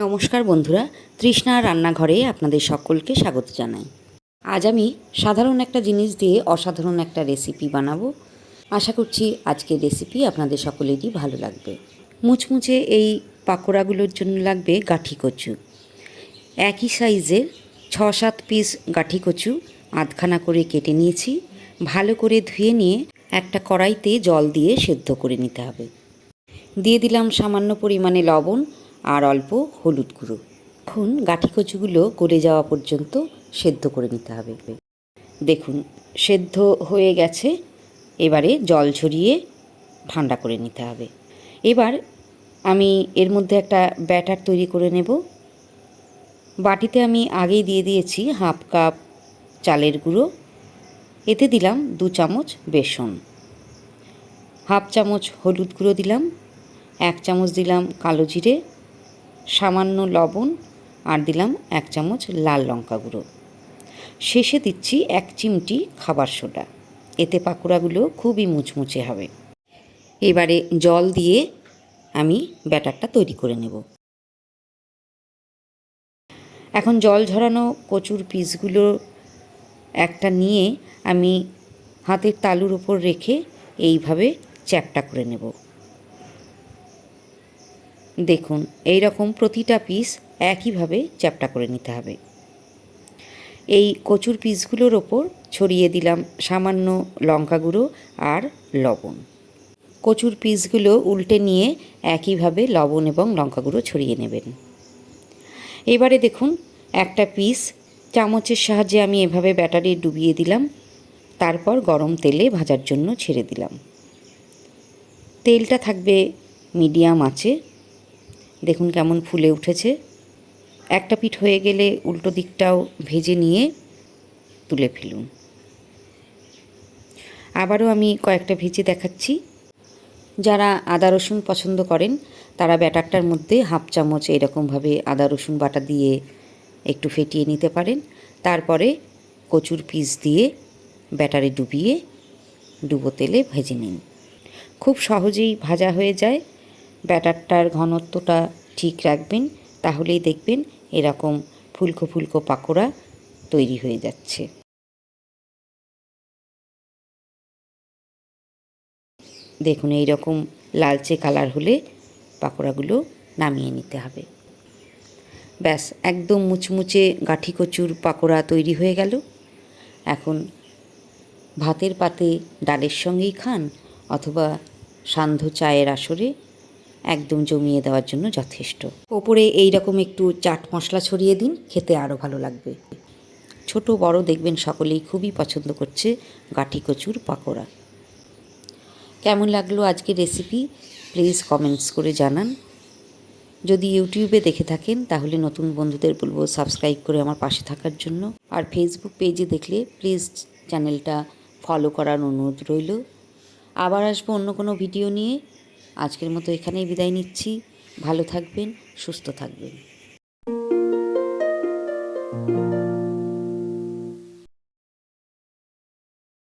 নমস্কার বন্ধুরা, তৃষ্ণা রান্নাঘরে আপনাদের সকলকে স্বাগত জানাই। আজ আমি সাধারণ একটা জিনিস দিয়ে অসাধারণ একটা রেসিপি বানাবো। আশা করছি আজকের রেসিপি আপনাদের সকলেরই ভালো লাগবে। মুচমুচে এই পাকোড়াগুলোর জন্য লাগবে গাঠি কচু। একই সাইজের ছ সাত পিস গাঠি কচু আধখানা করে কেটে নিয়েছি। ভালো করে ধুয়ে নিয়ে একটা কড়াইতে জল দিয়ে সেদ্ধ করে নিতে হবে। দিয়ে দিলাম সামান্য পরিমাণে লবণ আর অল্প হলুদ গুঁড়ো। এখন গাঠি কচুগুলো গলে যাওয়া পর্যন্ত সেদ্ধ করে নিতে হবে। দেখুন, সেদ্ধ হয়ে গেছে। এবারে জল ঝরিয়ে ঠান্ডা করে নিতে হবে। এবার আমি এর মধ্যে একটা ব্যাটার তৈরি করে নেব। বাটিতে আমি আগেই দিয়ে দিয়েছি হাফ কাপ চালের গুঁড়ো। এতে দিলাম দু চামচ বেসন। হাফ চামচ হলুদ গুঁড়ো দিলাম। এক চামচ দিলাম কালো জিরে। সামান্য লবণ আর দিলাম এক চামচ লাল লঙ্কা গুঁড়ো। শেষে দিচ্ছি এক চিমটি খাবার সোডা। এতে পাকোড়াগুলো খুবই মুচমুচে হবে। এবারে জল দিয়ে আমি ব্যাটারটা তৈরি করে নেব। এখন জল ঝরানো কচুর পিসগুলো একটা নিয়ে আমি হাতের তালুর ওপর রেখে এইভাবে চ্যাপটা করে নেব। দেখুন এই রকম প্রতিটা পিস একইভাবে চ্যাপটা করে নিতে হবে। এই কচুর পিসগুলোর ওপর ছড়িয়ে দিলাম সামান্য লঙ্কা গুঁড়ো আর লবণ। কচুর পিসগুলো উল্টে নিয়ে একইভাবে লবণ এবং লঙ্কা গুঁড়ো ছড়িয়ে নেবেন। এবারে দেখুন, একটা পিস চামচের সাহায্যে আমি এভাবে ব্যাটারে ডুবিয়ে দিলাম, তারপর গরম তেলে ভাজার জন্য ছেড়ে দিলাম। তেলটা থাকবে মিডিয়াম আছে দেখুন কেমন ফুলে উঠেছে। একটা পিঠ হয়ে গেলে উল্টো দিকটাও ভেজে নিয়ে তুলে ফেলুন। আবারও আমি কয়েকটা ভেজে দেখাচ্ছি। যারা আদা রসুন পছন্দ করেন, তারা ব্যাটারটার মধ্যে হাফ চামচ এরকমভাবে আদা রসুন বাটা দিয়ে একটু ফেটিয়ে নিতে পারেন। তারপরে কচুর পিস দিয়ে ব্যাটারে ডুবিয়ে ডুবো তেলে ভেজে নিন। খুব সহজেই ভাজা হয়ে যায়। ব্যাটারটার ঘনত্বটা ঠিক রাখবেন, তাহলেই দেখবেন এরকম ফুলকো ফুলকো পাকোড়া তৈরি হয়ে যাচ্ছে। দেখুন এই রকম লালচে কালার হলে পাকোড়াগুলো নামিয়ে নিতে হবে। ব্যাস, একদম মুচমুচে গাঠি কচুর পাকোড়া তৈরি হয়ে গেল। এখন ভাতের পাতে ডালের সঙ্গেই খান অথবা সান্ধ্য চায়ের আসরে একদম জমিয়ে দেওয়ার জন্য যথেষ্ট। ওপরে এই রকম একটু চাট মশলা ছড়িয়ে দিন, খেতে আরও ভালো লাগবে। ছোট, বড় দেখবেন সকলেই খুবই পছন্দ করছে গাঠি কচুর পাকোড়া। কেমন লাগল আজকের রেসিপি প্লিজ কমেন্টস করে জানান। যদি ইউটিউবে দেখে থাকেন, তাহলে নতুন বন্ধুদের বলব সাবস্ক্রাইব করে আমার পাশে থাকার জন্য। আর ফেসবুক পেজে দেখলে প্লিজ চ্যানেলটা ফলো করার অনুরোধ রইল। আবার আসব অন্য কোনো ভিডিও নিয়ে। আজকের মতো এখানেই বিদায় নিচ্ছি। ভালো থাকবেন সুস্থ থাকবেন।